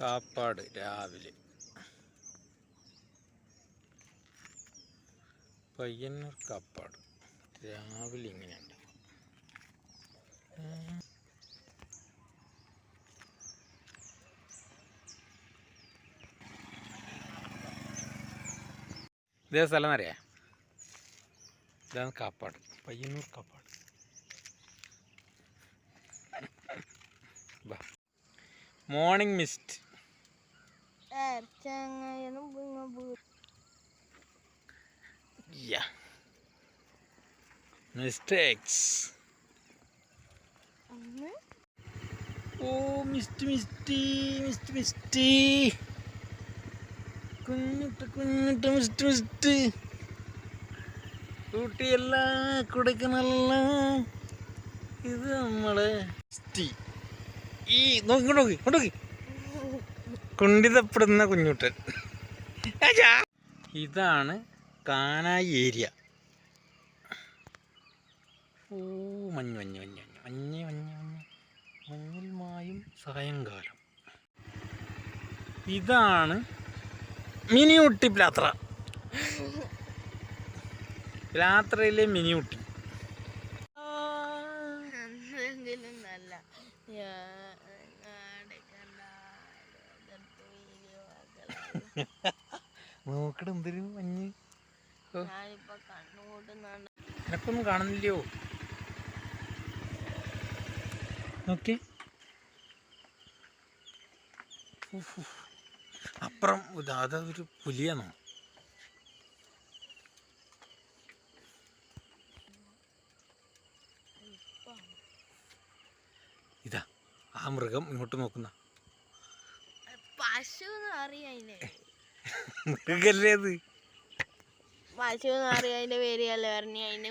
കാപ്പാട് രാവിലെ. പയ്യന്നൂർ കാപ്പാട്. രാവിലെ ഇങ്ങനെയുണ്ട് ഇതേ സ്ഥലം എന്നറിയാ ഇതാണ് Kappad. Payyanur Kappad. Morning mist Yeah. Mistakes. ഓ മിസ്റ്റ് മിസ്റ്റി മിസ്റ്റ് മിസ്റ്റി കുഞ്ഞിട്ട് കുഞ്ഞിട്ട് മിസ്റ്റ് മിസ്റ്റ് ഊട്ടിയല്ല കൊടൈക്കനല്ല ഇത് നമ്മളെ മിസ്റ്റി ഈ നോക്കി നോക്കി നോക്കി. കുണ്ടിതപ്പെടുന്ന കുഞ്ഞുട്ടൻ. ഇതാണ് കാനായി ഏരിയ. ഓ മഞ്ഞ് മഞ്ഞ് മഞ്ഞ് മഞ്ഞ് മഞ്ഞ് മഞ്ഞ് മഞ്ഞ്. മഞ്ഞിൽ മായും സായങ്കാലം ഇതാണ് മിനി ഊട്ടി പ്ലാത്ര പ്ലാത്രയിലെ മിനി ഊട്ടി. നല്ല. നോക്കട എന്തൊരു മഞ്ഞ്. എനക്കൊന്നും കാണുന്നില്ലയോ? നോക്കി അപ്പുറം ഇത് അതൊരു പുലിയാണോ? ഇതാ ആ മൃഗം ഇങ്ങോട്ട് നോക്കുന്ന. പശു അറിയാം മൃഗല്ലേ അത്? പശു എന്ന് അതിന്റെ പേര് അല്ല പറഞ്ഞു അതിന്റെ